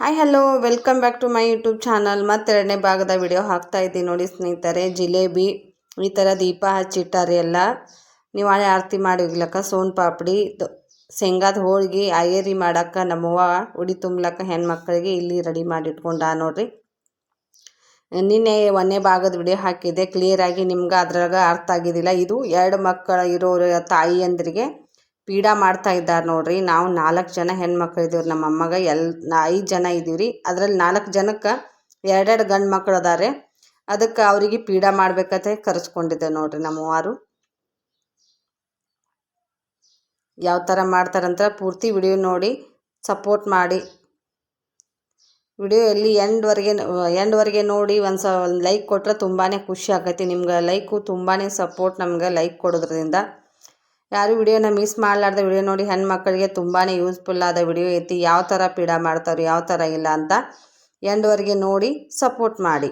Hi hello welcome back to my YouTube channel ಮತ್ತೆರಡನೇ ಭಾಗದ video ಹಾಕ್ತಾ ಇದ್ದೀನಿ ನೋಡಿ ಸ್ನೇಹಿತರೆ. ಜಿಲೇಬಿ, ಈ ಥರ ದೀಪ ಹಚ್ಚಿಟ್ಟಾರೆ ಎಲ್ಲ. ನಿವಾಳೆ ಆರತಿ ಮಾಡಿ ಹೋಗ್ಲಕ್ಕ ಸೋನ್ ಪಾಪಡಿ ಶೇಂಗಾದ ಹೋಳಿಗೆ ಆಯೇರಿ ಮಾಡಕ್ಕೆ, ನಮ್ಮವ್ವ ಉಡಿ ತುಂಬ್ಲಕ್ಕ ಹೆಣ್ಮಕ್ಳಿಗೆ ಇಲ್ಲಿ ರೆಡಿ ಮಾಡಿಟ್ಕೊಂಡ ನೋಡ್ರಿ. ನಿನ್ನೆ ಒಂದೇ ಭಾಗದ ವಿಡಿಯೋ ಹಾಕಿದ್ದೆ. ಕ್ಲಿಯರಾಗಿ ನಿಮ್ಗೆ ಅದ್ರಾಗ ಅರ್ಥ ಆಗಿದ್ದಿಲ್ಲ. ಇದು ಎರಡು ಮಕ್ಕಳು, ಇರೋರು ತಾಯಿಯಂದ್ರಿಗೆ ಪೀಡ ಮಾಡ್ತಾ ಇದ್ದಾರೆ ನೋಡ್ರಿ. ನಾವು ನಾಲ್ಕು ಜನ ಹೆಣ್ಮಕ್ಳು ಇದೀವ್ರಿ ನಮ್ಮ ಅಮ್ಮಗ. ಎಲ್ ಐದು ಜನ ಇದೀವಿ ರೀ ಅದ್ರಲ್ಲಿ ನಾಲ್ಕು ಜನಕ್ಕೆ ಎರಡೆರಡು ಗಂಡು ಮಕ್ಕಳು ಅದಾರೆ. ಅದಕ್ಕೆ ಅವರಿಗೆ ಪೀಡ ಮಾಡ್ಬೇಕಂತ ಕರೆಸ್ಕೊಂಡಿದ್ದೆ ನೋಡ್ರಿ ನಮ್ಮವಾರು ಯಾವ ಥರ ಮಾಡ್ತಾರಂತ ಪೂರ್ತಿ ವಿಡಿಯೋ ನೋಡಿ, ಸಪೋರ್ಟ್ ಮಾಡಿ. ವಿಡಿಯೋ ಎಲ್ಲಿ ಎಂಡ್ವರೆಗೆ ಎಂಡ್ವರೆಗೆ ನೋಡಿ ಒಂದು ಸ ಒಂದು ಲೈಕ್ ಕೊಟ್ಟರೆ ತುಂಬಾ ಖುಷಿ ಆಗತ್ತೆ ನಿಮ್ಗೆ ಲೈಕು ತುಂಬಾ ಸಪೋರ್ಟ್ ನಮ್ಗೆ ಲೈಕ್ ಕೊಡೋದ್ರಿಂದ. ಯಾರು ವಿಡಿಯೋನ ಮಿಸ್ ಮಾಡಲಾರ್ದ ವಿಡಿಯೋ ನೋಡಿ ಹೆಣ್ಮಕ್ಳಿಗೆ ತುಂಬಾ ಯೂಸ್ಫುಲ್ ಆದ ವಿಡಿಯೋ ಐತಿ. ಯಾವ ಥರ ಪೀಡಾ ಮಾಡ್ತಾರೆ ಯಾವ ಥರ ಇಲ್ಲ ಅಂತ ಎಂಡ್ವರೆಗೆ ನೋಡಿ ಸಪೋರ್ಟ್ ಮಾಡಿ.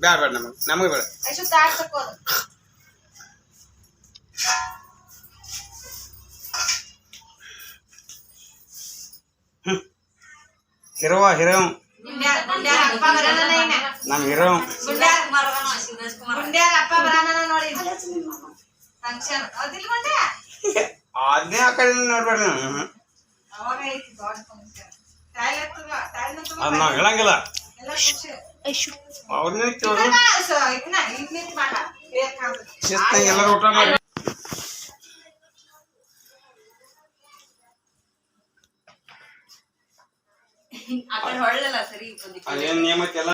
ಬೇಡ ಬೇಡ ನಮಗೆ. ನಮಗೆ ಹೊಡ್ಯಾಕತ್ತಂತೆ ಅವಾಗ ಐತಿ ದೊಡ್ಡ ಫಂಕ್ಷನ್ ತಾಯಿಲೆ ತುಂಬ ತಾಯಿನ ತುಂಬ ಅದು ನಾವು ಹೇಳಂಗಿಲ್ಲ ಎಲ್ಲ ಖುಷಿ ಐಶು ಅವ್ರನ್ನೇ ಕೇಳೋದು ಇದನ್ನ ಸೊ ಇದನ್ನ ಈಗ ನಿಂತು ಮಾಡ ಬೇಕಾದ್ರೆ ಶಿಸ್ತಾಗ ಎಲ್ಲರೂ ಊಟ ಮಾಡಿ ಅದೇನು ನಿಯಮ ಐತಿ ಎಲ್ಲ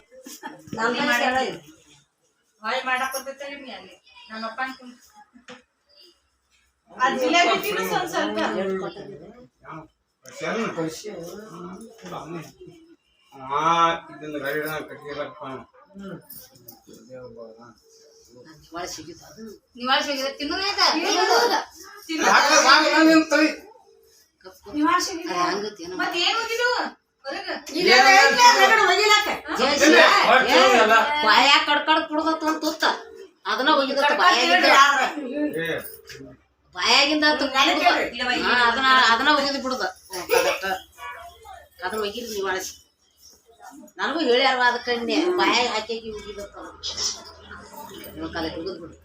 ಹೊಳ್ ಮಾಡಕ್ ಬರ್ತೈತೆ ಅಲ್ಲಿ. ನಮ್ಮ ಅಪ್ಪ ಇದನ್ನ ನಿವಾಳ ಸಿಗಿದೆ ಮತ್ತೆ ಏನು ಬಾಯಾಗ ಕಡ್ಕಡ್ ಕುಡ್ದತ್ತ ಒಂದ್ ತುತ್ತ. ಅದನ್ನ ಒಗಿದತ್ತ ಬಾಯಾಗಿಂದ ಅದನ್ನ ಅದನ್ನ ಒಗಿದ್ ಬಿಡುದ. ಅದನ್ನ ಒಗಿರಿ ನೀವು ಅಳಿಸಿ ನನಗೂ ಹೇಳ್ಯಾರ ಅದಕ್ಕೆ ಬಾಯಾಗ ಹಾಕಿ ಹಾಕಿ ಕಲೆ ಕಾಲ ಒಗಿದ್ ಬಿಡು.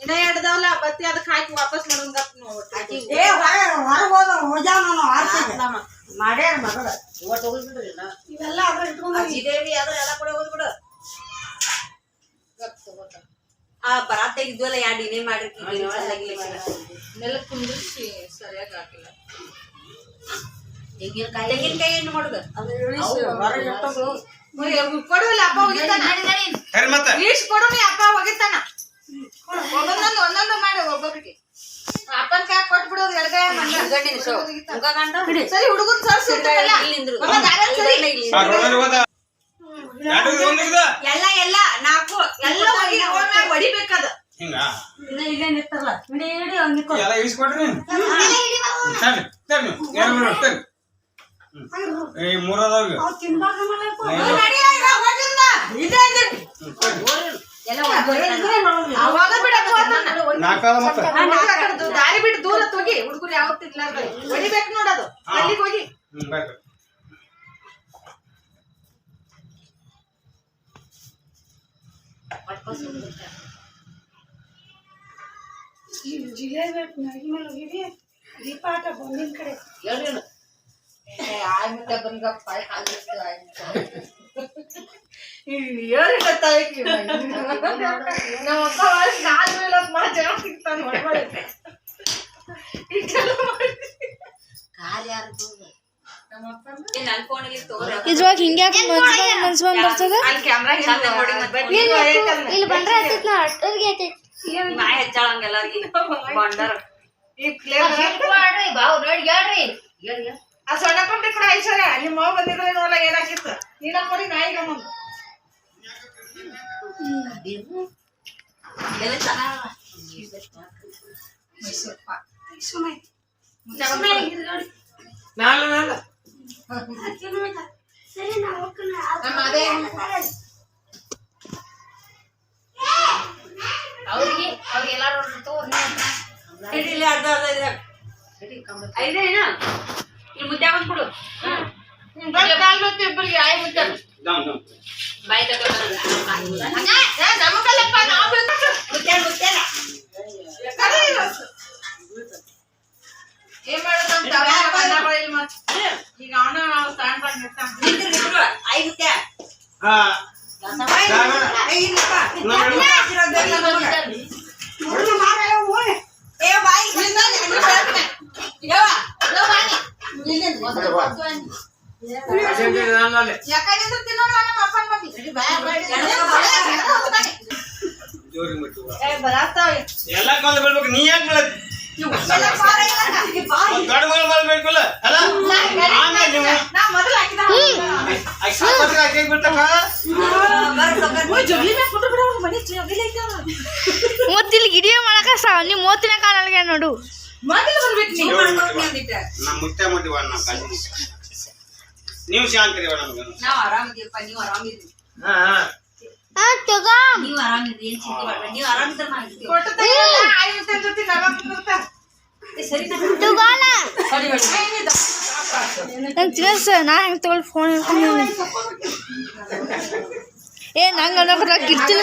ಇನ್ನ ಎಡ್ದವಲ್ಲ ಬತ್ತಿ ಅದಕ್ಕೆ ಹಾಕಿ ವಾಪಸ್ ಮಾಡೋಂಗತ್ ಹಾಕಿ ಮಾಡ್ಯಾರ ಮಗಳ ಇವೆಲ್ಲ ಅದ್ರ ಇಟ್ಕೊಂಡು ಅದ್ರ ಎಲ್ಲ ಕೂಡ ಹೋಗ್ಬಿಡು ಬಿಡು ಆ ಬರಾತೆ ಇದ್ವಲ್ಲ ಎರಡು ಇನೇ ಕುಂದಿರ್ಸಿ ಸರಿಯಾಗಿ ಹಾಕಿಲ್ಲ ತೆಂಗಿನಕಾಯಿ ತೆಂಗಿನಕಾಯಿ ಏನು ಮಾಡುದು ಹೊರಗೆ ಕೊಡುವಲ್ಲ ಅಪ್ಪ ಒಗಿತಾನ ಸರಿ ಮತ್ತೆ. ಈಸ್ ಕೊಡು ನೀ ಅಪ್ಪ ಒಗಿತಾನ ಒಂದೊಂದು ಒಂದೊಂದು ಮಾಡಿ ಅಪ್ಪನ ಕೈ ಕೊಟ್ಬಿಡೋದು ಎಡಗೈ ಗಂಡಿನ ಸೋ ಮುಖ ಗಂಡ? ಸರಿ ಹುಡುಗನ್ ಎಲ್ಲ ಎಲ್ಲ ನಾಲ್ಕು. ಎಲ್ಲ ಮ್ಯಾಗ ಹೊಡಿಬೇಕದ. ಹಿಂಗ? ಇನ್ನ ಇಲ್ಲೇ ನಿಂತಲ್ಲ. ಹಿಡಿ ಹಿಡಿ ಅವ್ನ್ ನಿಕ್ಕೋ ಎಲ್ಲ ಇಸ್ಕೊಡ್ರಿ ಸರಿ ಸರಿ ನೀವು ಏನು ಬಿಡು ಮೂರದಾಗ. ನಾಲ್ಕದ ಮತ್ತೆ ದಾರಿ ಬಿಟ್ಟು ದೂರ ಹೋಗಿ ಹುಡುಗರು ಯಾವತ್ತಿಲ್ಲ ಹೊಡಿಬೇಕು ನೋಡೋದು ಅಲ್ಲಿಗೆ ಹೋಗಿ. ಜಿಲೇಬಿ ಮ್ಯಾಗಿ ಮೇಲೆ ಹೋಗಿರಿ ದೀಪ ಆಟ ಬಂದಿನ ಕಡೆ ಇದ್ರೊಳಗೆ ಹಿಂಗೆ ಮನ್ಸ್ ಬಂದ್ ಬರ್ತದ ಅಲ್ಲಿ ಕ್ಯಾಮ್ರಾ ನೋಡಿ ಮತ್ತೆ ಇಲ್ಲಿ ಬಂದ್ರೆ ಹತ್ತೈತ್ ನಾ ಅಟ್ಟೋರ್ಗೆ ಹತ್ತೈತ್ ನಾ ಹೆಚ್ಚಾಳ ಹಂಗೆಲ್ಲರಿಗೆ ಬಂಡಾರ ಈ ಪ್ಲೇನ್ ಬಾವು ನೋಡಿ ಹೇಳ್ರಿ ಹೇಳಿ ಆ ಸಣ್ಣ ಪುಟ್ಟಿ ಕೂಡ ಐಶ್ವರ್ಯ ನಿಮ್ಮ ಮಾವ ಬಂದಿದ್ರೆ ನೋಡಲ್ಲ ಏನಾಗಿತ್ತು? ನೀನ ಕೊಡಿ ನಾಯಿ ಅದೇ ಅವ್ರಿಗೆ ಅವ್ರಿಗೆ ಎಲ್ಲಾರು ಇಲ್ಲಿ ಅರ್ಧ ಅರ್ಧ ಇದೆ ಐದೇ ಏನ ಇಲ್ಲಿ ಮುದ್ದೆ ಬಂದ್ ಕೊಡು ದೊಡ್ಡ ಕಾಲ್ ಮತ್ತೆ ಇಬ್ಬರಿಗೆ ಆಯ್ ಮುದ್ದೆ. ದಮ್ ದಮ್. ಬಾಯಿ ತಗೊಂಡು ಏ, ನಮಗಲ್ಲಪ್ಪ ನಾವು ಬೇಕು. ಮುದ್ದೆ ಮುದ್ದೆ ಮೂತಿಲ್ ಗಿಡಿಯೋ ಮಾಡಕ ಸಾ ನೀವ್ ಮೂತಿನ ಕಾಣಲ್ಗೆ ನೋಡು. ಮೊದಲು ಬರ್ಬೇಕು ನೀ ಜೋರಿಗೆ ಮುಟ್ಟಿವ ನಮ್ಮ ಮುತ್ತೆ ಮುಟ್ಟಿವ ನಮ್ಮ ಕಾಲಿ ನೀವು ಶಾಂತಿರಿವ ನಮ್ಗೆ. ನಾವ್ ಆರಾಮಿದ್ದೀವಪ್ಪ ನೀವು ಆರಾಮಿದ್ರಿ ಹಾ ಹಾ. ನೀವು ಆರಾಮಿದ್ರಿ ಏನ್ ಚಿಂತೆ ಮಾಡ್ಬೇಡಿ. ನೀವು ಆರಾಮಿದ್ರೆ ನಾನು ಇರ್ತೀವಿ. ಕೊಟ್ಟು ತೆಗಿಯಲ್ಲ, ಆಯ್ತು ಜೊತೆ ನಲವತ್ತು ನಿಮಿಷ. ಏ, ಸರಿ ನಂಗೆ ತಿಳಿಸ ನಾ ಹೆಂಗೆ ತಗೊಳ್ ಫೋನ್ ಹಿಡ್ಕೊಂಡು ಏ ನಂಗೆ ಅನ್ನೋದ್ರ ಕಿರ್ತಿಲ್ಲ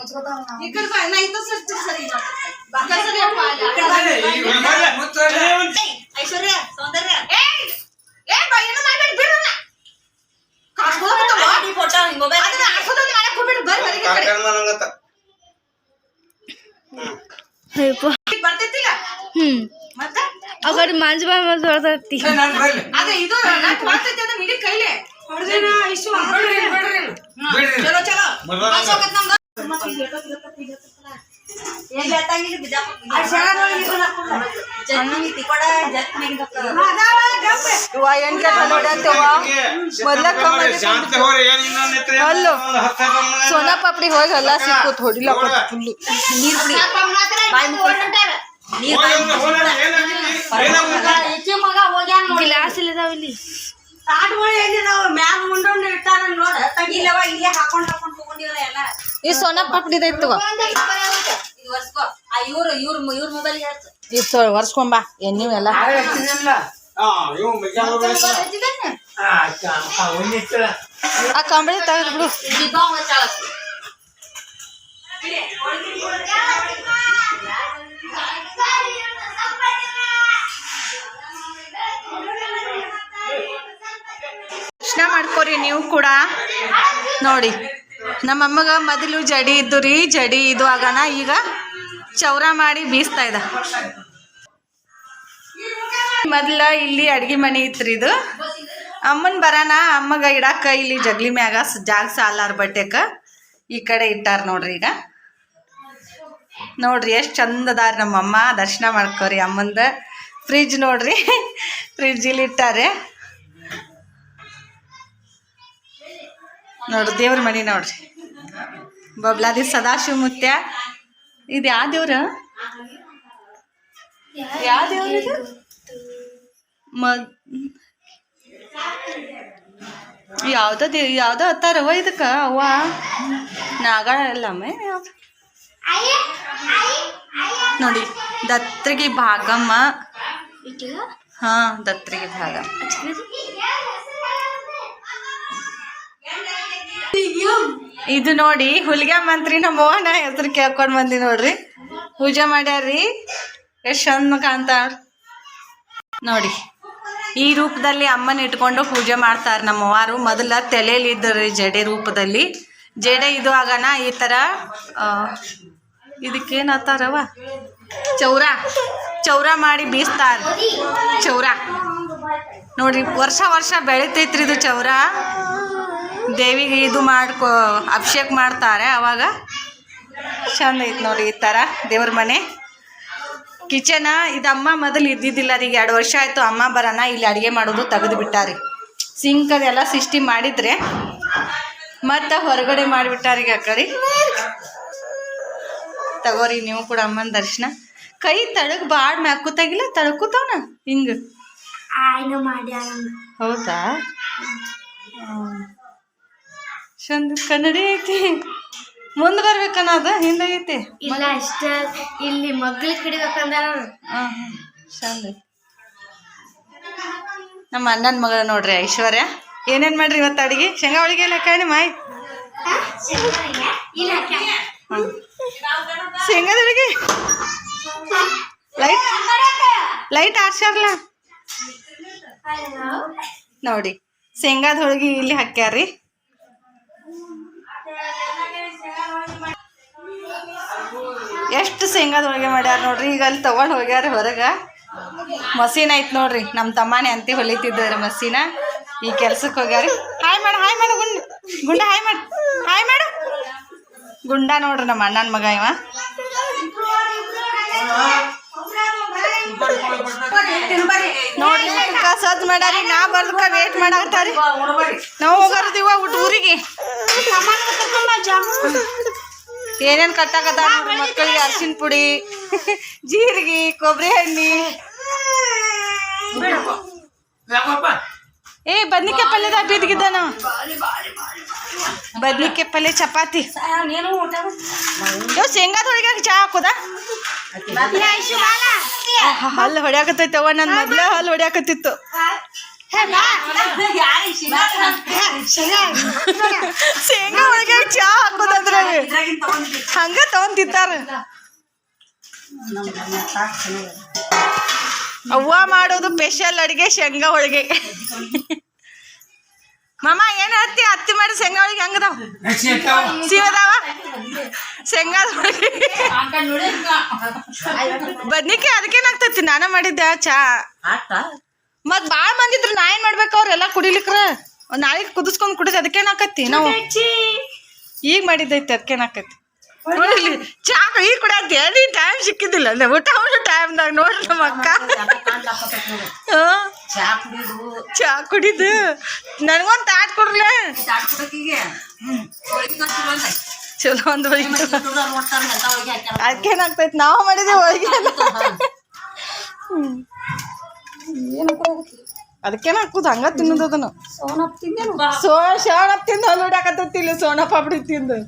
ಹೊಡ್ತೀನ ಈ ಕಡೆ ಬಾ, ನಾ ಇದ್ದ ಸರಿ ಸರಿ ಬಾ, ಸರಿ ಅಪ್ಪ, ಅಲ್ಲಿ. ಏಯ್, ಐಶ್ವರ್ಯ ಸೌಂದರ್ಯ ಏಯ್, ಏ ಬಾ, ಏನು ಮಾಡ್ಬೇಡಿ, ಬಿಡು ನನ್ನ. ಕಾಸ್ಕೊಳಕತ್ತವ? ಈ ಫೋಟೋ ಹಿಂಗ್ ಮೊಬೈಲ್ ಅದನ್ನ ಹಾಕೋದೊಂದು ಮಾಡಕ್ ಹೋಗ್ಬೇಡಿ, ಬರ್ರಿ ಹೊರಗೆ ಈ ಕಡೆ. ಅಯ್ಯಪ್ಪ ಈಗ ಬರ್ತೈತಿಲ್ಲ? ಹ್ಮ್ ಮತ್ತೆ? ಆ ಕಡೆ ಮಂಜು ಬಾಯ್ ಮತ್ತೆ ಹೊರತೈತಿ ಅದೇ ಇದು ನಟ್ ಬರ್ತೈತಿ ಅದನ್ನ ಹಿಡಿ ಕೈಲಿ. ಬಿಡ್ರಿ, ಬಿಡ್ರಿ. ಚಲೋ ಚಲೋ ಮಾಡ್ಸೋಕತ್ ನಮ್ದು. ಎಲ್ಲಿ ಹತ್ತಂಗಿಲ್ಲ ಬಿಜಾಪುರ ಜಟ್ನಿ ತಿಕೋಡ ಜಟ್ನಿ ಇವ ಏನ್ ಕೆಟ್ಟ ನೋಡ್ಯಾತವ್ವ ಮೊದ್ಲ ಕಮ್ಮಿ ಆಗೈತಿ. ಶಾಂತಿ ಹೋರಿ ಏನ್ ಇನ್ನೊಂದ್ ಎತ್ರ ಏನೋ ಅಲ್ಲೋ. ಒಂದ್ ಹತ್ತ ಬಣ್ಣ. ಸೋನಾ ಪಾಪಡಿ ಹೋಗಿ ಎಲ್ಲ ಸಿಕ್ಕೂತ್ ಹೊಡಿಲ ಫುಲ್ಲು ನೀರ್ ಕುಡಿ ಬಾಯಿ ಮುಕ್ಕೊಂಡು ನೀರ್ ಹೋಗಿ ಅವ್ನು ಹೋಗಿ ಏನಾಗೈತಿ? ಏನಾಗೈತಿ? ಮಗ ಹೋಗ್ಯಾನ ಗ್ಲಾಸ್ ಇಲ್ಲದಾವ ಇಲ್ಲಿ ತಾಟ್ಗಳು ಎಲ್ಲಿ ನಾವು ಮ್ಯಾಲ ಮುಂಡೊಂಡು ಇಟ್ಟಾರ ನೋಡ ತಗಿಲ್ಲವ ಇಲ್ಲೇ ಹಾಕೊಂಡ್ ಹಾಕೊಂಡ್ ತಗೊಂಡಿವಲ್ಲ ಎಲ್ಲ ಈ ಸೋನಾ ಪಾಪಡಿ ಐತವ ಇದು ವರ್ಸ್ಕೋ ಆ ಇವ್ರು ಇವ್ರ ಇವ್ರ ಮೊಬೈಲ್ ಹಚ್ಚ ಇದು ವರ್ಸ್ಕೊಂಬಾ ಎಣ್ಣೆ ಎಲ್ಲ ಆ, ಕಂಬಳಿ ತೆಗೆದು ಬಿಡು. ಮಾಡ್ಕೋರಿ ನೀವು ಕೂಡ. ನೋಡಿ. ನಮ್ಮ ಅಮ್ಮಗ ಮೊದಲು ಜಡಿ ಇದ್ದು ರೀ, ಜಡಿ ಇದು ಆಗನ ಈಗ ಚೌರ ಮಾಡಿ ಬೀಸ್ತಾ ಇದ್ದ ಮೊದ್ಲ ಇಲ್ಲಿ ಅಡ್ಗೆ ಮನೆ ಇತ್ರಿ ಇದು. ಅಮ್ಮನ್ ಬರಾನ, ಅಮ್ಮಗ ಇಡಾಕ ಇಲ್ಲಿ ಜಗ್ಲಿ ಮ್ಯಾಗ ಜಾಗ ಸಾಲಾರ ಬಟ್ಟೆಕ ಈ ಕಡೆ ಇಟ್ಟಾರ ನೋಡ್ರಿ ಈಗ. ನೋಡ್ರಿ ಎಷ್ಟು ಚಂದದಾರ ನಮ್ಮಮ್ಮ, ದರ್ಶನ ಮಾಡ್ಕೋರಿ ಅಮ್ಮಂದ. ಫ್ರಿಜ್ ನೋಡ್ರಿ ಫ್ರಿಜ್ಜಲ್ಲಿ ಇಟ್ಟಾರೆ. ನೋಡ್ರಿ ದೇವ್ರ ಮನೆ ನೋಡ್ರಿ ಬಬ್ಲಾದಿ ಸದಾಶಿವ ಮುತ್ಯ ಇದು ಯಾವ ದೇವ್ರ? ಯಾವ ದೇವ್ರ ಇದು? ಯಾವ್ದ ದೇ ಯಾವ್ದೋ ಹತ್ತಾರವ ಇದಕ್ಕ ಅವ್ವ? ನಾಗ ಯಾವ್ದು? ನೋಡಿ ದತ್ರಿಗೆ ಭಾಗಮ್ಮ. ಹಾ ದತ್ರಿಗೆ ಭಾಗ ಇದು ನೋಡಿ, ಹುಲಿಗೆ ಮಂತ್ರಿ ನಮ್ಮ ಮೋಹನ ಹೆಸರು ಕೇಳ್ಕೊಂಡ್ ಬಂದಿ ನೋಡ್ರಿ. ಪೂಜೆ ಮಾಡ್ಯಾರ್ರಿ. ಎಷ್ಟು ಚಂದ ಕಾಂತ ನೋಡಿ, ಈ ರೂಪದಲ್ಲಿ ಅಮ್ಮನ ಇಟ್ಕೊಂಡು ಪೂಜೆ ಮಾಡ್ತಾರೆ ನಮ್ಮ ಅವ್ವಾರು. ಮೊದಲ ತಲೆಯಲ್ಲಿ ಇದ್ದರು ಜಡೆ ರೂಪದಲ್ಲಿ. ಜಡೆ ಇದು ಆಗನ ಈ ಥರ ಇದಕ್ಕೇನತ್ತಾರವ ಚೌರ ಚೌರ ಮಾಡಿ ಬೀಸ್ತಾರ. ಚೌರ. ನೋಡ್ರಿ, ವರ್ಷ ವರ್ಷ ಬೆಳಿತೈತ್ರಿ ಇದು ಚೌರ. ದೇವಿಗೆ ಇದು ಮಾಡ್ಕೊ ಅಭಿಷೇಕ ಮಾಡ್ತಾರೆ ಅವಾಗ. ಚಂದ ಐತೆ ನೋಡಿ ಈ ಥರ ದೇವ್ರ ಮನೆ. ಕಿಚನ ಇದು ಅಮ್ಮ ಮೊದಲು ಇದ್ದಿದ್ದಿಲ್ಲ ರೀ ಈಗ ಎರಡು ವರ್ಷ ಆಯಿತು ಅಮ್ಮ ಬರೋಣ ಇಲ್ಲಿ ಅಡುಗೆ ಮಾಡೋದು ತೆಗೆದು ಬಿಟ್ಟಾರಿ. ಸಿಂಕ್ ಅದೆಲ್ಲ ಸಿಸ್ಟಿ ಮಾಡಿದರೆ ಮತ್ತೆ ಹೊರಗಡೆ ಮಾಡಿಬಿಟ್ಟಾರಿ ಅಕ್ಕರಿ. ತಗೋರಿ ನೀವು ಕೂಡ ಅಮ್ಮನ ದರ್ಶನ. ಕೈ ತಳಗ್ ಬಾಳ್ ಮ್ಯಾಕೂತಾಗಿಲ್ಲ ತಳ್ಕೂತಾವನ ಹಿಂಗೆ? ಹೌದಾ? ಚಂದ ಕನ್ನಡಿ ಐತಿ. ಮುಂದೆ ಬರ್ಬೇಕನ್ನೋದು ಹಿಂದಾಗೈತಿ ಇಲ್ಲ ಅಷ್ಟ ಇಲ್ಲಿ ಮಗ್ಳ ಕಿಡಿಬೇಕಂದ್ರ ಚಂದ ನಮ್ಮ ಅಣ್ಣನ ಮಗಳ ನೋಡ್ರಿ ಐಶ್ವರ್ಯ. ಏನೇನ್ ಮಾಡ್ರಿ ಇವತ್ತು ಅಡಿಗೆ? ಶೇಂಗಾ ಹೋಳಿಗೆ ಎಲ್ಲ ಕಾಣಿ ಮಾಯ್? ಇಲ್ಲ ಶೇಂಗಾದ ಅಡಿಗೆ ಲೈಟ್ ಲೈಟ್ ಆರ್ಸ್ಯಾರಲ್ಲ ನೋಡಿ ಶೇಂಗಾದ ಹೋಳಿಗೆ ಇಲ್ಲಿ ಹಾಕ್ಯಾರ್ರಿ. ಎಷ್ಟು ಶೇಂಗಾದ ಹೋಳಿಗೆ ಮಾಡ್ಯಾರ ನೋಡ್ರಿ? ಈಗ ಅಲ್ಲಿ ತಗೊಂಡು ಹೋಗ್ಯಾರ ಹೊರಗೆ. ಮಸೀನ್ ಐತ್ ನೋಡ್ರಿ ನಮ್ಮ ತಮ್ಮನೇ ಅಂತಿ ಹೊಲಿತಿದ್ದಾರೆ ಮಸೀನ. ಈ ಕೆಲ್ಸಕ್ಕೆ ಹೋಗ್ಯಾರಿ. ಹಾಯ್ ಮಾಡು ಹಾಯ್ ಮಾಡು ಗುಂಡ ಗುಂಡ ಹಾಯ್ ಮಾಡು ಹಾಯ್ ಮಾಡು. ಗುಂಡ ನೋಡ್ರಿ ನಮ್ಮ ಅಣ್ಣನ ಮಗ ಇವ. ಸದ್ ಮಾಡ್ಯಾರಿ, ನಾ ಬರ್ದಕ್ಕ ವೇಟ್ ಮಾಡಾಕತ್ತಾರಿ. ನಾವು ಹೋಗಾರದಿವ ಊಟ ಊರಿಗೆ. ಏನೇನ್ ಕಟ್ಟಾಕತ್ತ ಮಕ್ಕಳಿಗೆ ಅರ್ಶಿನ ಪುಡಿ ಜೀರಿಗೆ ಕೊಬ್ಬರಿ ಎಣ್ಣೆ. ಏ ಬದ್ನಿಕಾಯಿ ಪಲ್ಯದಾಗ ಬೀದ್ಗಿದ್ದಾನ. ಬದ್ನಿಕಾಯಿ ಪಲ್ಯ ಚಪಾತಿ. ಶೇಂಗಾದ ಹೋಳಿಗೆ ಚಾ ಹಾಕೋದಾ? ಹಲ್ಲು ಹೊಡ್ಯಾಕತ್ತೈತವ ನನ್ನ ಮೊದ್ಲ ಹಲ್ಲು ಹೊಡ್ಯಾಕತ್ತಿತ್ತು. ಶೇಂಗಾ ಒಳಗೆ ಚಾ ಹಾಕೋದಂದ್ರ ಹಂಗ ತಗೊಂಡ್ ತಿಂತಾರ ಅವ್ವ ಮಾಡೋದು ಸ್ಪೆಷಲ್ ಅಡಿಗೆ ಶೇಂಗಾ ಹೋಳಿಗೆ. ಮಾಮ, ಏನ್ ಹತ್ತಿ ಹತ್ತಿ ಮಾಡಿ ಶೇಂಗಾ ಹೋಳಿಗೆ ಹೆಂಗದಾವ? ಸೀಮದಾವ? ಶೇಂಗಾ ಹೋಳಿಗೆ. ಬದ್ನಿಕಾಯಿ ಅದಕ್ಕೇನಾಗ್ತೈತಿ ನಾನ ಮಾಡಿದ್ದೆ ಚಾ. ಮತ್ ಬಾಳ್ ಮಂದಿದ್ರು ನಾ ಏನ್ ಮಾಡ್ಬೇಕು? ಅವ್ರೆಲ್ಲ ಕುಡಿಲಿಕ್ರ? ನಾಳೆಗ್ ಕುದಿಸ್ಕೊಂಡ್ ಕುಡಿದ್ ಅದಕ್ಕೇನಾಕತಿ ನಾವು ಈಗ ಮಾಡಿದ್ದೈತಿ ಅದಕ್ಕೇನಾಕತಿ ನೋಡ್ಲಿ ಚಾ ಈಗ ಕುಡಿಯತ್ತಿ ಅಲ್ಲಿ ಟೈಮ್ ಸಿಕ್ಕಿದ್ದಿಲ್ಲ. ಅಲ್ಲ ಊಟ ಟೈಮ್ದಾಗ ನೋಡ್ರಿ ನಮ್ಮ ಅಕ್ಕ. ಹಾ, ಚಾ ಕುಡಿದು. ನನಗೊಂದು ತಾಟ್ ಕೊಡ್ಲೆ ಚಲೋ ಒಂದು ಹೋಳಿಗೆ. ಅದಕ್ಕೇನಾಗ್ತೈತಿ ನಾವು ಮಾಡಿದ್ವಿ ಹೋಳಿಗೆ ಅದಕ್ಕೇನು ಹಾಕುದು ಹಂಗ ತಿನ್ನೋದು ಅದನ್ನು. ಸೋನಪ್ ತಿಂದೇನು? ಸೋ ಶಾವಣಪ್ ತಿಂದು ಅಲ್ಲಿ ಹೊಡ್ಯಾಕತ್ತಿಲ್ಲ ಸೋನಾ ಪಾಪಡಿ ತಿಂದು.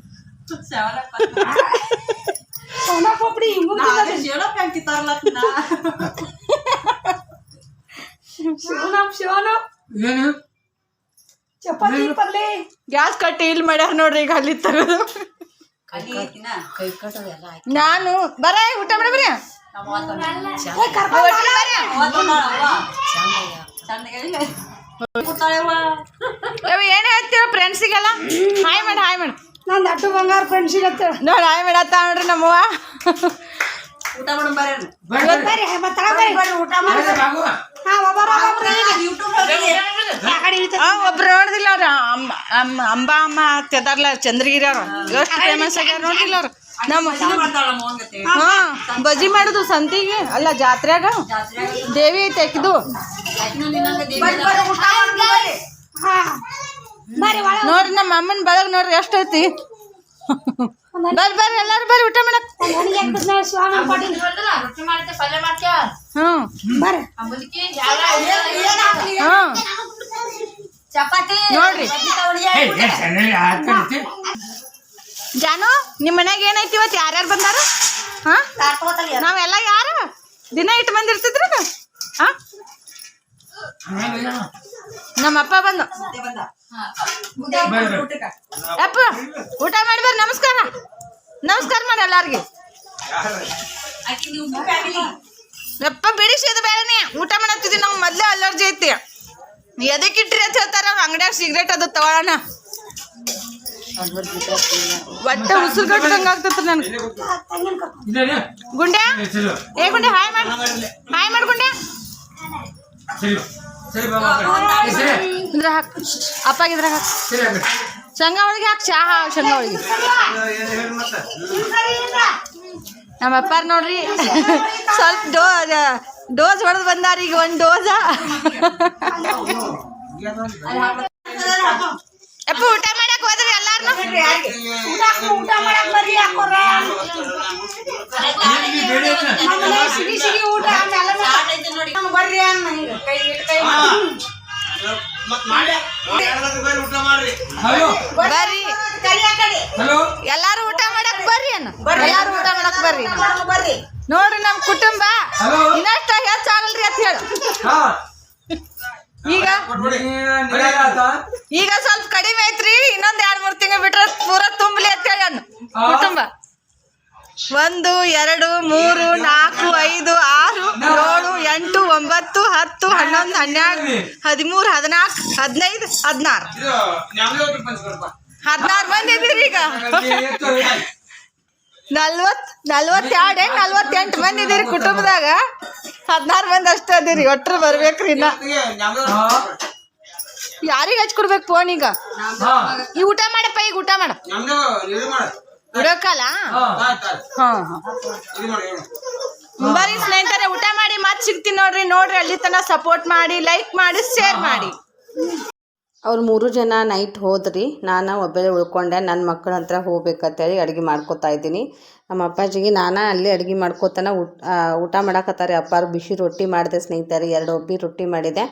ಸೋನಾ ಪಪಡಿ ಏನು? ಚಪಾತಿ ಪಲ್ಲೆ. ಗ್ಯಾಸ್ ಕಟ್ಟಿ ಇಲ್ಲಿ ಮಾಡ್ಯಾರ ನೋಡ್ರಿ ಈಗ ಅಲ್ಲಿ ತೆಗೆದು. ನಾನು ಬರ ಊಟ ಮಾಡಿ ಬರ್ರಿ ಏನ್ ಹೇಳ್ತೀರ ಫ್ರೆಂಡ್ಸಿಗೆಲ್ಲ ಹಾಯ್ ಮಾಡಿ ಹಾಯ್ ಮೇಡ. ನಾನು ಅಟ್ಟು ಬಂಗಾರ ಫ್ರೆಂಡ್ಸಿಗೆ ಅಂತ ನೋಡಿ ಹಾಯ್ ಮಾಡತ್ತ ನೋಡ್ರಿ ನಮ್ಮವ್ವ. ಊಟ ಮಾಡೋ ಬರ್ರಿ. ಮತ್ತಳ ಬರ್ರಿ ಊಟ ಮಾಡಿ ಹಾ ಒಬ್ಬರ ಆ, ಒಬ್ರು ನೋಡಿದಿಲ್ಲ ಅವ್ರ. ಅಮ್ಮ ಅಮ್ಮ ಅಂಬಾ ಅಮ್ಮ ತೆದಾರ್ಲ ಚಂದ್ರಗಿರಿ ಅವ್ರು. ಎಷ್ಟು ಫೇಮಸ್ ಆಗ್ಯಾರ ನೋಡಿಲ್ಲ ಅವ್ರು. ನಮ್ಮ ಹಾ ಬಜಿ ಮಾಡೋದು ಸಂತಿಗೆ ಅಲ್ಲ ಜಾತ್ರೆಗ ದೇವಿ ಐತೆ ಅಕ್ಕಿದು ಹಾ. ಬರ್ರಿ ಒಳ ನೋಡ್ರಿ ನಮ್ಮ ಅಮ್ಮನ ಬಳಗ ನೋಡ್ರಿ ಎಷ್ಟೈತಿ ಐತಿ. ಬರ್ರಿ ಬರ್ರಿ ಎಲ್ಲಾರು ಬರ್ರಿ ಊಟ ಮಾಡಕ್. ಹ್ಮ್ ಚಪಾತಿ ನೋಡ್ರಿ. ಜಾನು ನಿಮ್ಮ ಮನ್ಯಾಗ ಏನೈತಿ ಇವತ್ತು ಯಾರ್ಯಾರು ಬಂದಾರ? ಹಾ? ನಾವೆಲ್ಲ ಯಾರು? ದಿನ ಇಟ್ಟು ಬಂದಿರ್ತಿದ್ರು ಹಾ? ನಮ್ಮ ಅಪ್ಪ ಬಂದು. ಅಪ್ಪ, ಊಟ ಮಾಡಿ ಬರ್ರಿ ನಮಸ್ಕಾರ. ನಮಸ್ಕಾರ ಮಾಡಿ ಎಲ್ಲಾರ್ಗಿ. ಯಪ್ಪ ಬಿಡಿಸಿದ ಬೇರೆನೆ ಊಟ ಮಾಡತ್ತಿದ್ವಿ ನಾವು ಮೊದ್ಲೇ ಅಲರ್ಜಿ ಐತಿ. ಎದಕ್ಕಿಟ್ರಿ ಅಂತ ಹೇಳ್ತಾರ ಅಂಗಡಿಯಾಗ ಸಿಗರೇಟ್ ಅದು ತಗೊಳ್ಳೋಣ ಒಟ್ಟೆ ಉಸಿರು ಕಟ್ಟದಂಗ ಆಗ್ತೈತ್ರಿ ನನ್ಗೆ. ಗುಂಡೆ ಏ ಗುಂಡೆ ಹಾಯ್ ಮಾಡಿ ಹಾಯ್ ಮಾಡಿ ಗುಂಡೆ ಇದ್ರ ಹಾಕ್. ಅಪ್ಪಾಗ ಇದ್ರ ಹಾಕ್. ಚಹಾ ಶೇಂಗಾ ನಮ್ಮ ಅಪ್ಪಾರ ನೋಡ್ರಿ. ಸ್ವಲ್ಪ ಡೋ ಡೋಸ್ ಹೊಡೆದು ಬಂದಾರ ಈಗ ಒಂದು ಡೋಸ. ಅಪ್ಪ ಊಟ ಮಾಡಕ್ ಹೋದ್ರಿ ಎಲ್ಲಾರು ಊಟ ಮಾಡಕ್ ಬರ್ರಿ ಹಾಕೋರ ಸಿಗಿ ಸಿಗಿ ಊಟ ಬರ್ರಿ ಅನ್ನ ಹಿಂಗ ಕೈ ಇಟ್ಟು ಕೈ ಮತ್ತ್ ಮಾಡಿ ಊಟ ಮಾಡ್ರಿ. ಬರ್ರಿ. ಎಲ್ಲಾರು ಊಟ ಮಾಡಕ್ ಬರ್ರಿ ಅನ್ನ. ಎಲ್ಲಾರು ಊಟ ಮಾಡಕ್ ಬರ್ರಿ. ಬರ್ರಿ. ನೋಡ್ರಿ ನಮ್ ಕುಟುಂಬ. ಇನ್ನಷ್ಟ ಹೆಚ್ಚಾಗಲ್ರಿ ಅಂತ ಹೇಳು. ಹಾ. ಈಗ? ಈಗ ಸ್ವಲ್ಪ ಕಡಿಮೆ ಐತ್ರಿ ಇನ್ನೊಂದ್ ಎರಡ್ ಮೂರ್ ತಿಂಗಳು ಬಿಟ್ರೆ ಪೂರ ತುಂಬಲಿ ಅಂತ ಹೇಳಿ ಕುಟುಂಬ. ಒಂದು ಎರಡು ಮೂರು ನಾಲ್ಕು ಐದು ಆರು ಏಳು ಎಂಟು ಒಂಬತ್ತು ಹತ್ತು ಹನ್ನೊಂದು ಹನ್ನೆರಡು ಹದಿಮೂರು ಹದಿನಾಲ್ಕು ಹದಿನೈದು ಹದಿನಾರು. ಹದಿನಾರು ಮಂದಿ ಈಗ. ನಲ್ವತ್, ನಲ್ವತ್ತೆರಡು, ಏನ್ ನಲ್ವತ್ತೆಂಟು ಮಂದಿ ಇದೀರಿ ಕುಟುಂಬದಾಗ? ಹದಿನಾರು ಮಂದಿ ಅಷ್ಟೇ ಅದೀರಿ ಒಟ್ರು ಬರ್ಬೇಕ್ರಿ ಇನ್ನ. ಯಾರಿಗೆ ಹಚ್ಕೊಡ್ಬೇಕು ಫೋನ್ ಈಗ? ಈ ಊಟ ಮಾಡಪ್ಪ ಈಗ ಊಟ ಮಾಡ. ಬಿಡೋಕಲ್ಲ? ಬರ್ರಿ ಸ್ನೇಹಿತರೆ, ಊಟ ಮಾಡಿ ಮತ್ತೆ ಸಿಗ್ತೀನಿ ನೋಡ್ರಿ ನೋಡ್ರಿ, ಅಲ್ಲಿ ತನಕ ಸಪೋರ್ಟ್ ಮಾಡಿ ಲೈಕ್ ಮಾಡಿ ಶೇರ್ ಮಾಡಿ. ಅವ್ರು ಮೂರು ಜನ ನೈಟ್ ಹೋದ್ರಿ ನಾನು ಒಬ್ಬಳೇ ಉಳ್ಕೊಂಡೆ ನನ್ನ ಮಕ್ಕಳ ಹತ್ರ ಹೋಗ್ಬೇಕಂತೇಳಿ ಅಡುಗೆ ಮಾಡ್ಕೊತಾ ಇದ್ದೀನಿ. ನಮ್ಮ ಅಪ್ಪಾಜಿಗೆ ನಾನು ಅಲ್ಲಿ ಅಡುಗೆ ಮಾಡ್ಕೊತಾನ ಊಟ ಊಟ ಮಾಡಾಕತ್ತಾರೆ. ಅಪ್ಪಾರು ಬಿಸಿ ರೊಟ್ಟಿ ಮಾಡಿದೆ ಸ್ನೇಹಿತರೆ ಎರಡು ಒಬ್ಬಿ ರೊಟ್ಟಿ ಮಾಡಿದೆ.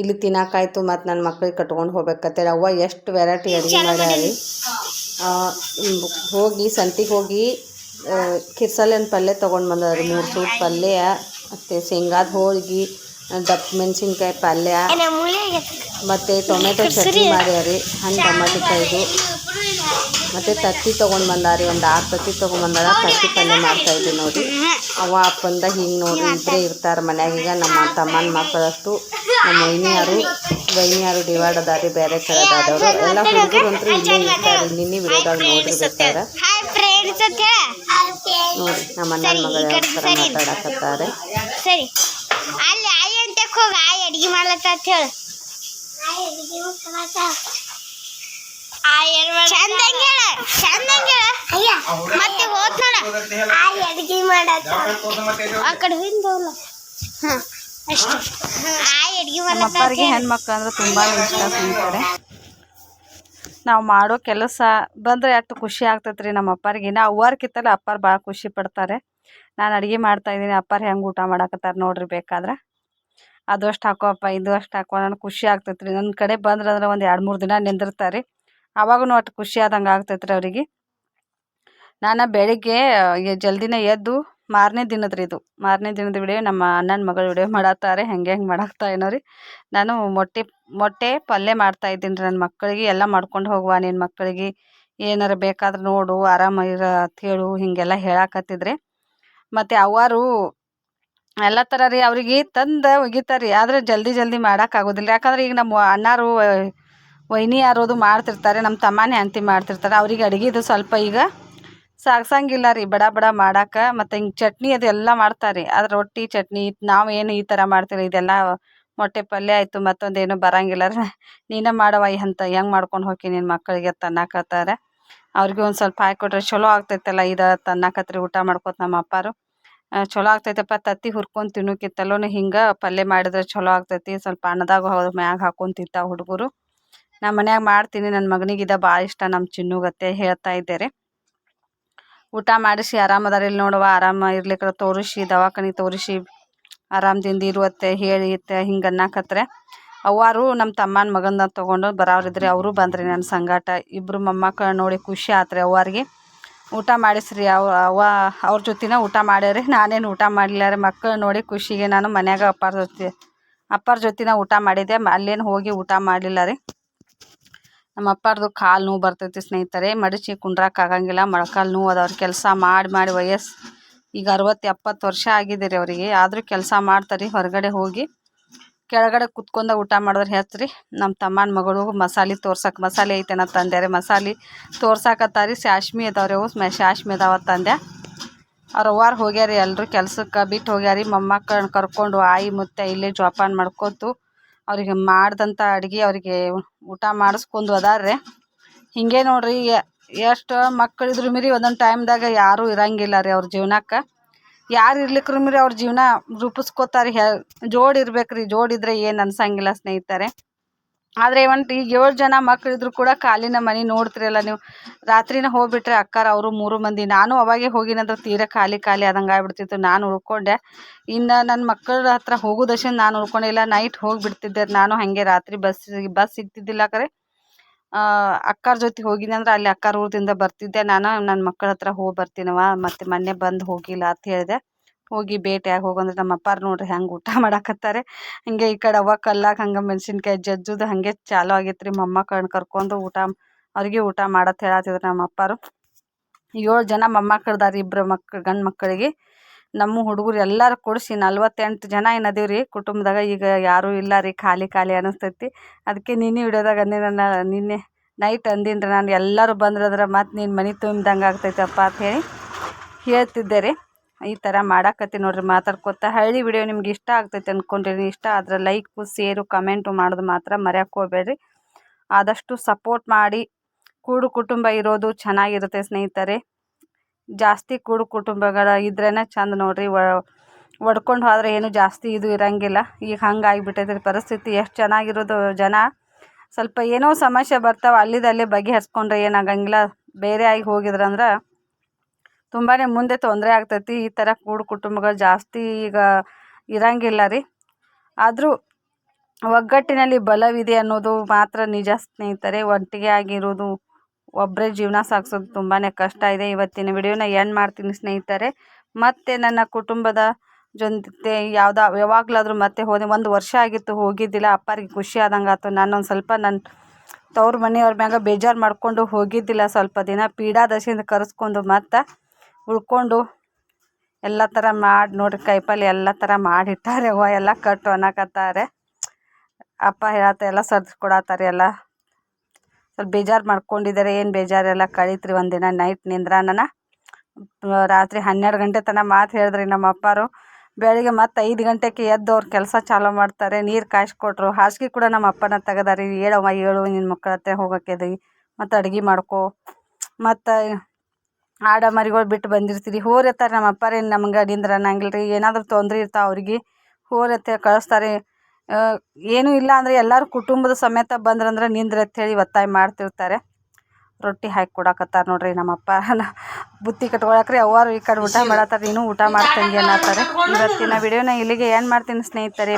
ಇಲ್ಲಿ ತಿನ್ನೋಕಾಯ್ತು ಮತ್ತು ನನ್ನ ಮಕ್ಳಿಗೆ ಕಟ್ಕೊಂಡು ಹೋಗ್ಬೇಕಂತೇಳಿ. ಅವ್ವ ಎಷ್ಟು ವೆರೈಟಿ ಅಡುಗೆ ಮಾಡ್ಯಾರಿ? ಹೋಗಿ ಸಂತಿಗೆ ಹೋಗಿ ಕಿರ್ಸಲಿನ ಪಲ್ಯ ತೊಗೊಂಡು ಬಂದದ್ರಿ ಮೂರು ಸೂಟ್ ಪಲ್ಯ ಮತ್ತು ಶೇಂಗಾದ ಹೋಳ್ಗೆ ದಪ್ಪ ಮೆಣಸಿನ್ಕಾಯಿ ಪಲ್ಯ ಮತ್ತು ಟೊಮೆಟೊ ಚಟ್ನಿ ಮಾಡ್ಯಾರಿ ಹಣ್ಣು ಟಮಾಟಿಕಾಯ್ದು ಮತ್ತು ತತ್ತಿ ತೊಗೊಂಡು ಬಂದಾರಿ ಒಂದು ಆರು ತತ್ತಿ ತೊಗೊಂಡ್ಬಂದಾರ ತತ್ತಿ ಪಲ್ಯ ಮಾಡ್ತಾಯಿದ್ವಿ ನೋಡಿ. ಅವ್ವ ಅಪ್ಪಂದ ಹಿಂಗೆ ನೋಡಿ ಇಬ್ಬರೇ ಇರ್ತಾರೆ ಮನ್ಯಾಗ. ಈಗ ನಮ್ಮ ತಮ್ಮನ ಮಕ್ಕಳಷ್ಟು ನಮ್ಮ ವೈನಿಯಾರು ವೈನಿಯಾರು ಡಿವೈಡ್ ಅದಾರಿ ಬೇರೆ ಕಡೆ ಅದಾದವರು ಎಲ್ಲ ಹುಡುಗರು ಅಂತೂ ಇಲ್ಲೇ ಇರ್ತಾರೆ. ನಿನ್ನೆ ವಿಡಿಯೋದಾಗ ನೋಡಿರ್ತಾರೆ ನೋಡಿ ನಮ್ಮ ಅಣ್ಣನ ಮಗಳು ಮಾತಾಡಕತ್ತಾರೆ. ಸರಿ. ಅಂತಕ್ ಹೋಗ ಆಯಿ ಅಡಿಗೆ ಮಾಡ್ಲತ್ತ ಅಂತ ಹೇಳು. ಚಂದಂಗ ಹೇಳ ಚಂದಂಗ ಹೇಳ. ಮತ್ತೆ ಹೋತ್ ನೋಡ. ಆಯಿ ಅಡಿಗೆ ಮಾಡತ್ತ. ಆ ಕಡೆ ಹಿಂದೋಲ್ಲ ಹ ಅಷ್ಟೇ. ಆಯಿ ಅಡಿಗೆ ನಮ್ಮ ಮಾಡ್ಲತ್ತ ಅಪ್ಪರಿಗೆ ಹೆಣ್ಮಕ್ಳು ಅಂದ್ರೆ ತುಂಬಾ ಇಷ್ಟ ಸ್ನೇಹಿತರೆ. ನಾವು ಮಾಡೋ ಕೆಲಸ ಬಂದರೆ ಅಷ್ಟು ಖುಷಿ ಆಗ್ತೈತೆ ರೀ ನಮ್ಮ ಅಪ್ಪರಿಗೆ. ನಾ ಇತ್ತಲ್ಲ ಅಪ್ಪಾರು ಭಾಳ ಖುಷಿ ಪಡ್ತಾರೆ. ನಾನು ಅಡುಗೆ ಮಾಡ್ತಾಯಿದ್ದೀನಿ ಅಪ್ಪಾರು ಹೆಂಗೆ ಊಟ ಮಾಡಾಕತ್ತಾರೆ ನೋಡ್ರಿ ಬೇಕಾದ್ರೆ. ಅದು ಅಷ್ಟು ಹಾಕೋಪ್ಪ ಇದು ಅಷ್ಟು ಹಾಕೋ ನನಗೆ ಖುಷಿ ಆಗ್ತೈತೆ ನನ್ನ ಕಡೆ ಬಂದ್ರೆ ಅಂದ್ರೆ ಒಂದು ಎರಡು ಮೂರು ದಿನ ನಿಂದಿರ್ತಾರೆ. ರೀ ಅವಾಗೂ ಅಷ್ಟು ಖುಷಿ ಆದಂಗೆ ಆಗ್ತೈತೆ ರೀ ಅವರಿಗೆ. ನಾನು ಬೆಳಿಗ್ಗೆ ಜಲ್ದಿನೇ ಎದ್ದು ಮಾರನೇ ದಿನದ ರೀ ಇದು. ಮಾರನೇ ದಿನದ ವಿಡಿಯೋ ನಮ್ಮ ಅಣ್ಣನ ಮಗಳು ವಿಡಿಯೋ ಮಾಡತ್ತಾರೆ. ಹೆಂಗೆ ಹೆಂಗೆ ಮಾಡಾಕ್ತಾ ಏನೋ ರೀ. ನಾನು ಮೊಟ್ಟೆ ಮೊಟ್ಟೆ ಪಲ್ಯ ಮಾಡ್ತಾ ಇದ್ದೀನಿ ರೀ ನನ್ನ ಮಕ್ಕಳಿಗೆ. ಎಲ್ಲ ಮಾಡ್ಕೊಂಡು ಹೋಗುವ ನಿನ್ನ ಮಕ್ಕಳಿಗೆ. ಏನಾರು ಬೇಕಾದ್ರೆ ನೋಡು, ಆರಾಮ ಇರ ಅಂತ ಹೇಳು, ಹೀಗೆಲ್ಲ ಹೇಳಾಕತ್ತಿದ್ರೆ. ಮತ್ತು ಅವ್ವಾರು ಎಲ್ಲ ಥರ ರೀ ಅವ್ರಿಗೆ ತಂದು ಒಗಿತಾರೆ ರೀ. ಆದರೆ ಜಲ್ದಿ ಜಲ್ದಿ ಮಾಡೋಕ್ಕಾಗೋದಿಲ್ಲ ಯಾಕಂದ್ರೆ ಈಗ ನಮ್ಮ ಅಣ್ಣಾರು, ವೈನಿ ಯಾರೋದು ಮಾಡ್ತಿರ್ತಾರೆ, ನಮ್ಮ ತಮ್ಮನೇ ಹೆಂಡ್ತಿ ಮಾಡ್ತಿರ್ತಾರೆ, ಅವ್ರಿಗೆ ಅಡುಗೆದು ಸ್ವಲ್ಪ ಈಗ ಸಾಗ್ಸಂಗಿಲ್ಲ ರೀ. ಬಡ ಬಡ ಮಾಡಕ್ಕೆ ಮತ್ತು ಹಿಂಗೆ ಚಟ್ನಿ ಅದು ಎಲ್ಲ ಮಾಡ್ತಾರೆ ರೀ. ಆದ್ರೆ ರೊಟ್ಟಿ, ಚಟ್ನಿ, ನಾವು ಏನು ಈ ಥರ ಮಾಡ್ತೀವಿ ಇದೆಲ್ಲ ಮೊಟ್ಟೆ ಪಲ್ಯ ಆಯಿತು, ಮತ್ತೊಂದೇನು ಬರಂಗಿಲ್ಲ ರೀ. ನೀನೇ ಮಾಡವ ಅಂತ ಹೆಂಗೆ ಮಾಡ್ಕೊಂಡು ಹೋಗಿ ನಿನ್ನ ಮಕ್ಕಳಿಗೆ ತನ್ನಕತ್ತಾರೆ ಅವ್ರಿಗೆ ಒಂದು ಸ್ವಲ್ಪ ಹಾಕಿ ಕೊಟ್ರೆ ಚಲೋ ಆಗ್ತೈತಲ್ಲ ಇದು ತನ್ನಕತ್ರಿ ಊಟ ಮಾಡ್ಕೊತ ನಮ್ಮ ಅಪ್ಪಾರು. ಚಲೋ ಆಗ್ತೈತಪ್ಪ, ತತ್ತಿ ಹುರ್ಕೊಂಡು ತಿನ್ನೋಕ್ಕಿಂತಲೂ ಹಿಂಗೆ, ಪಲ್ಯ ಮಾಡಿದ್ರೆ ಚಲೋ ಆಗ್ತೈತಿ, ಸ್ವಲ್ಪ ಅನ್ನದಾಗ ಮ್ಯಾಗ ಹಾಕೊಂಡು ತಿಂತಾವೆ ಹುಡುಗರು. ನಮ್ಮ ಮನ್ಯಾಗ ಮಾಡ್ತೀನಿ ನನ್ನ ಮಗನಿಗೆ ಇದು ಭಾಳ ಇಷ್ಟ ನಮ್ಮ ಚಿನ್ನುಗತ್ತೆ ಹೇಳ್ತಾ ಇದ್ದಾರೆ. ಊಟ ಮಾಡಿಸಿ ಆರಾಮದಾರ ಇಲ್ಲಿ ನೋಡುವ, ಆರಾಮ ಇರ್ಲಿಕ್ಕೆ ತೋರಿಸಿ, ದವಾಖಾನೆ ತೋರಿಸಿ, ಆರಾಮದಿಂದ ಇರುವತ್ತೆ, ಹೇಳಿ ಹಿಂಗೆ ಅನ್ನಕತ್ರೆ. ಅವ್ವಾರು ನಮ್ಮ ತಮ್ಮನ ಮಗನ ತೊಗೊಂಡು ಬರೋರಿದ್ರಿ ಅವರು ಬಂದ್ರಿ ನನ್ನ ಸಂಗಾಟ. ಇಬ್ಬರು ಮೊಮ್ಮಕ್ಕಳು ನೋಡಿ ಖುಷಿ ಆತ್ರಿ ಅವ್ವಾರಿಗೆ. ಊಟ ಮಾಡಿಸ್ರಿ ಅವ ಅವ ಅವ್ರ ಜೊತೆನ ಊಟ ಮಾಡ್ಯಾರಿ. ನಾನೇನು ಊಟ ಮಾಡಲಿಲ್ಲ ರೀ. ಮಕ್ಕಳು ನೋಡಿ ಖುಷಿಗೆ ನಾನು ಮನ್ಯಾಗ ಅಪ್ಪಾರ ಜೊತೆ, ಅಪ್ಪಾರ ಜೊತೆನ ಊಟ ಮಾಡಿದೆ ಅಲ್ಲೇನು ಹೋಗಿ ಊಟ ಮಾಡಲಿಲ್ಲ ರೀ. ನಮ್ಮ ಅಪ್ಪಾರ್ದು ಕಾಲು ನೋವು ಬರ್ತೈತಿ ಸ್ನೇಹಿತರೆ. ಮಡಚಿ ಕುಂಡ್ರಾಕಾಗಂಗಿಲ್ಲ ಆಗಂಗಿಲ್ಲ. ಮೊಳಕಾಲು ನೋವು ಅವ್ರ ಕೆಲಸ ಮಾಡಿ ಮಾಡಿ ವಯಸ್ಸು ಈಗ ಅರವತ್ತು ಎಪ್ಪತ್ತು ವರ್ಷ ಆಗಿದೆ ರೀ ಅವರಿಗೆ. ಆದರೂ ಕೆಲಸ ಮಾಡ್ತಾರೆ ಹೊರಗಡೆ ಹೋಗಿ ಕೆಳಗಡೆ ಕುತ್ಕೊಂಡ ಊಟ ಮಾಡಿದ್ರೆ ಹೆಚ್ಚು ನಮ್ಮ ತಮ್ಮನ ಮಗಳು ಮಸಾಲೆ ತೋರ್ಸಕ್ಕೆ ಮಸಾಲೆ ಐತೆನ ತಂದೆ ಮಸಾಲೆ ತೋರ್ಸಾಕತ್ತಾರಿ ಶಾಶ್ಮಿ ಅದಾವ್ರಿ ಅವು ಶಾಶ್ಮಿ ಅದಾವ ತಂದೆ ಅವ್ರ ಅವ್ವಾರು ಹೋಗ್ಯಾರಿ ಎಲ್ಲರೂ ಕೆಲ್ಸಕ್ಕೆ ಬಿಟ್ಟು ಹೋಗ್ಯಾರಿ ಮೊಮ್ಮಕ್ಕಳನ್ನ ಕರ್ಕೊಂಡು ಆಯಿ ಮುತ್ತೆ ಇಲ್ಲೇ ಜೋಪಾನ ಮಾಡ್ಕೊತು. ಅವ್ರಿಗೆ ಮಾಡ್ದಂಥ ಅಡುಗೆ ಅವರಿಗೆ ಊಟ ಮಾಡಿಸ್ಕೊಂಡು ಅದಾರ್ರಿ. ಹಿಂಗೆ ನೋಡ್ರಿ ಎಷ್ಟು ಮಕ್ಕಳಿದ್ರು ಮೀರಿ ಒಂದೊಂದು ಟೈಮ್ದಾಗ ಯಾರೂ ಇರಂಗಿಲ್ಲ ರೀ ಅವ್ರ ಜೀವನಕ್ಕೆ. ಯಾರು ಇರ್ಲಿಕ್ರು ಮೀರಿ ಅವ್ರ ಜೀವನ ರೂಪಿಸ್ಕೋತಾರೆ. ಹೆ, ಜೋಡಿ ಇರ್ಬೇಕ್ರಿ ಜೋಡಿದ್ರೆ ಏನು ಅನ್ಸಂಗಿಲ್ಲ ಸ್ನೇಹಿತರೆ. ಆದರೆ ಒಂದು ಈಗ ಏಳು ಜನ ಮಕ್ಕಳಿದ್ರು ಕೂಡ ಕಾಲಿನ ಮನೆ ನೋಡ್ತಿರಲ್ಲ ನೀವು. ರಾತ್ರಿನ ಹೋಗ್ಬಿಟ್ರೆ ಅಕ್ಕಾರ, ಅವರು ಮೂರು ಮಂದಿ. ನಾನು ಅವಾಗೆ ಹೋಗಿನಂದ್ರೆ ತೀರಾ ಖಾಲಿ ಖಾಲಿ ಆದಂಗೆ ಆಗ್ಬಿಡ್ತಿತ್ತು. ನಾನು ಉಳ್ಕೊಂಡೆ. ಇನ್ನು ನನ್ನ ಮಕ್ಕಳ ಹತ್ರ ಹೋಗೋದಷ್ಟು ನಾನು ಉಳ್ಕೊಂಡಿಲ್ಲ ನೈಟ್ ಹೋಗಿಬಿಡ್ತಿದ್ದೆ. ನಾನು ಹಾಗೆ ರಾತ್ರಿ ಬಸ್ ಬಸ್ ಸಿಗ್ತಿದ್ದಿಲ್ಲ ಕರೆ. ಅಕ್ಕಾರ ಜೊತೆ ಹೋಗಿನಿ ಅಂದ್ರೆ ಅಲ್ಲಿ ಅಕ್ಕಾರ ಊರಿಂದ ಬರ್ತಿದ್ದೆ. ನಾನು ನನ್ನ ಮಕ್ಕಳ ಹತ್ರ ಹೋಗಿ ಬರ್ತೀನವ ಮತ್ತೆ ಮೊನ್ನೆ ಬಂದು ಹೋಗಿಲ್ಲ ಅಂತ ಹೇಳಿದೆ. ಹೋಗಿ ಭೇಟಿಯಾಗಿ ಹೋಗಂದ್ರೆ ನಮ್ಮ ಅಪ್ಪಾರು ನೋಡ್ರಿ ಹೆಂಗ್ ಊಟ ಮಾಡಾಕತ್ತಾರೆ. ಹಂಗೆ ಈ ಕಡೆ ಅವ್ವ ಕಲ್ಲಾಗ ಹಂಗ ಮೆಣಸಿನ್ಕಾಯಿ ಜಜ್ಜುದು ಹಂಗೆ ಚಾಲು ಆಗೈತ್ರಿ. ಮೊಮ್ಮಕ್ಕಳನ್ನ ಕರ್ಕೊಂಡು ಊಟ, ಅವ್ರಿಗೆ ಊಟ ಮಾಡತ್ ಹೇಳತ್ತಿದ್ರು ನಮ್ಮ ಅಪ್ಪಾರು. ಏಳು ಜನ ಮೊಮ್ಮಕ್ಕಳ್ದಾರ ಇಬ್ಬರು ಮಕ್ಳು ಗಂಡ್ ಮಕ್ಕಳಿಗೆ. ನಮ್ಮ ಹುಡುಗರು ಎಲ್ಲರೂ ಕೂಡಿಸಿ ನಲ್ವತ್ತೆಂಟು ಜನ ಏನು ಅದೀವಿ ರೀ ಕುಟುಂಬದಾಗ, ಈಗ ಯಾರೂ ಇಲ್ಲ ರೀ, ಖಾಲಿ ಖಾಲಿ ಅನಿಸ್ತೈತಿ. ಅದಕ್ಕೆ ನಿನ್ನೆ ವಿಡಿಯೋದಾಗ ಅಂದೆ ನನ್ನ ನಿನ್ನೆ ನೈಟ್ ಅಂದಿನಿ ರೀ ನಾನು, ಎಲ್ಲರೂ ಬಂದ್ರದ್ರೆ ಮತ್ತು ನೀನು ಮನೆ ತುಂಬಿದಂಗೆ ಆಗ್ತೈತಪ್ಪ ಅಂತ ಹೇಳಿ ಹೇಳ್ತಿದ್ದೆ ರೀ. ಈ ಥರ ಮಾಡಾಕತ್ತಿ ನೋಡ್ರಿ, ಮಾತಾಡ್ಕೊತ. ಹಳ್ಳಿ ವಿಡಿಯೋ ನಿಮ್ಗೆ ಇಷ್ಟ ಆಗ್ತೈತೆ ಅಂದ್ಕೊಂಡಿರಿ ಇಷ್ಟ ಆದ್ರೆ ಲೈಕು ಸೇರು ಕಮೆಂಟು ಮಾಡೋದು ಮಾತ್ರ ಮರೆಯೋಕೆ ಆದಷ್ಟು ಸಪೋರ್ಟ್ ಮಾಡಿ. ಕೂಡು ಕುಟುಂಬ ಇರೋದು ಚೆನ್ನಾಗಿರುತ್ತೆ ಸ್ನೇಹಿತರೆ. ಜಾಸ್ತಿ ಕೂಡು ಕುಟುಂಬಗಳ ಇದ್ರೇ ಚಂದ ನೋಡ್ರಿ. ಒಡ್ಕೊಂಡು ಹೋದ್ರೆ ಏನು ಜಾಸ್ತಿ ಇದು ಇರಂಗಿಲ್ಲ. ಈಗ ಹಂಗೆ ಆಗಿಬಿಟ್ಟೈತೆ ರೀ ಪರಿಸ್ಥಿತಿ. ಎಷ್ಟು ಚೆನ್ನಾಗಿರೋದು ಜನ. ಸ್ವಲ್ಪ ಏನೋ ಸಮಸ್ಯೆ ಬರ್ತಾವೆ ಅಲ್ಲಿದಲ್ಲೇ ಬಗೆಹರಿಸ್ಕೊಂಡ್ರೆ ಏನಾಗಂಗಿಲ್ಲ. ಬೇರೆ ಆಗಿ ಹೋಗಿದ್ರಂದ್ರೆ ತುಂಬಾ ಮುಂದೆ ತೊಂದರೆ ಆಗ್ತೈತಿ. ಈ ಥರ ಕೂಡು ಕುಟುಂಬಗಳು ಜಾಸ್ತಿ ಈಗ ಇರಂಗಿಲ್ಲ ರೀ. ಆದರೂ ಒಗ್ಗಟ್ಟಿನಲ್ಲಿ ಬಲವಿದೆ ಅನ್ನೋದು ಮಾತ್ರ ನಿಜ ಸ್ನೇಹಿತರೆ. ಒಟ್ಟಿಗೆ ಆಗಿರೋದು ಒಬ್ಬರೇ ಜೀವನ ಸಾಗಿಸೋದು ತುಂಬಾ ಕಷ್ಟ ಇದೆ. ಇವತ್ತಿನ ವಿಡಿಯೋನ ಎಂಡ್ ಮಾಡ್ತೀನಿ ಸ್ನೇಹಿತರೆ. ಮತ್ತೆ ನನ್ನ ಕುಟುಂಬದ ಜೊತೆ ಯಾವ್ದು, ಯಾವಾಗಲಾದರೂ ಮತ್ತೆ ಹೋದೆ, ಒಂದು ವರ್ಷ ಆಗಿತ್ತು ಹೋಗಿದ್ದಿಲ್ಲ, ಅಪ್ಪರಿಗೆ ಖುಷಿ ಆದಂಗೆ ಆಯ್ತು. ನಾನೊಂದು ಸ್ವಲ್ಪ ನನ್ನ ತವ್ರ ಮನೆಯವ್ರ ಮ್ಯಾಗ ಬೇಜಾರು ಮಾಡಿಕೊಂಡು ಹೋಗಿದ್ದಿಲ್ಲ ಸ್ವಲ್ಪ ದಿನ. ಪೀಡಾದಶೆಯಿಂದ ಕರೆಸ್ಕೊಂಡು ಮತ್ತೆ ಉಳ್ಕೊಂಡು ಎಲ್ಲ ಥರ ಮಾಡಿ, ನೋಡ್ರಿ ಕೈಪಲ್ಲಿ ಎಲ್ಲ ಥರ ಮಾಡಿಟ್ಟಾರೆ ಎಲ್ಲ ಕಟ್ಟು ಅನ್ನಕತ್ತಾರೆ ಅಪ್ಪ ಹೇಳತ್ತ ಎಲ್ಲ ಸರ್ದು ಕೊಡತ್ತಾರೆ ಎಲ್ಲ. ಸ್ವಲ್ಪ ಬೇಜಾರು ಮಾಡ್ಕೊಂಡಿದ್ದಾರೆ ಏನು ಬೇಜಾರೆಲ್ಲ ಕಳೀತ್ರಿ ಒಂದಿನ ನೈಟ್ ನಿಂದ್ರಾನ ರಾತ್ರಿ ಹನ್ನೆರಡು ಗಂಟೆ ತನಕ ಮಾತು ಹೇಳಿದ್ರಿ ನಮ್ಮ ಅಪ್ಪಾರು ಬೆಳಿಗ್ಗೆ ಮತ್ತೆ ಐದು ಗಂಟೆಗೆ ಎದ್ದು ಅವ್ರು ಕೆಲಸ ಚಾಲೂ ಮಾಡ್ತಾರೆ, ನೀರು ಕಾಯಿಸ್ಕೊಟ್ರು. ಹಾಸಿಗೆ ಕೂಡ ನಮ್ಮ ಅಪ್ಪನ ತೆಗದಾರಿ, ಹೇಳವ್ವ ಏಳು ನಿನ್ನ ಮಕ್ಕಳ ಹತ್ರ ಹೋಗೋಕ್ಕೆದ್ರಿ ಮತ್ತು ಅಡುಗೆ ಮಾಡ್ಕೊ. ಮತ್ತು ಆಡ ಮರಿಗಳು ಬಿಟ್ಟು ಬಂದಿರ್ತೀರಿ. ಹೋರತ್ತಾರೆ ನಮ್ಮ ಅಪ್ಪಾರೇನು ನಮ್ಗೆ ಅಡಿಂದ್ರ ಅನ್ನಂಗಿಲ್ಲ ರೀ ಏನಾದರೂ ತೊಂದರೆ ಇರ್ತಾವೆ ಅವ್ರಿಗೆ. ಹೋರತ್ತೆ ಕಳಿಸ್ತಾರೆ. ಏನೂ ಇಲ್ಲ ಅಂದರೆ ಎಲ್ಲರೂ ಕುಟುಂಬದ ಸಮೇತ ಬಂದ್ರಂದ್ರೆ ನಿಂದ್ರೆ ಅಂಥೇಳಿ ಒತ್ತಾಯ ಮಾಡ್ತಿರ್ತಾರೆ. ರೊಟ್ಟಿ ಹಾಕಿ ಕೊಡಕತ್ತಾರೆ ನೋಡ್ರಿ ನಮ್ಮಪ್ಪ. ಬುತ್ತಿ ಕಟ್ಕೊಳಕ್ರಿ ಅವ್ವಾರು ಈ ಕಡೆ ಊಟ ಮಾಡತ್ತಾರೆ, ನೀನು ಊಟ ಮಾಡ್ತಂಗೆ ಅನ್ನತ್ತಾರೆ. ಇವತ್ತಿನ ವಿಡಿಯೋನ ಇಲ್ಲಿಗೆ ಏನು ಮಾಡ್ತೀನಿ ಸ್ನೇಹಿತರೆ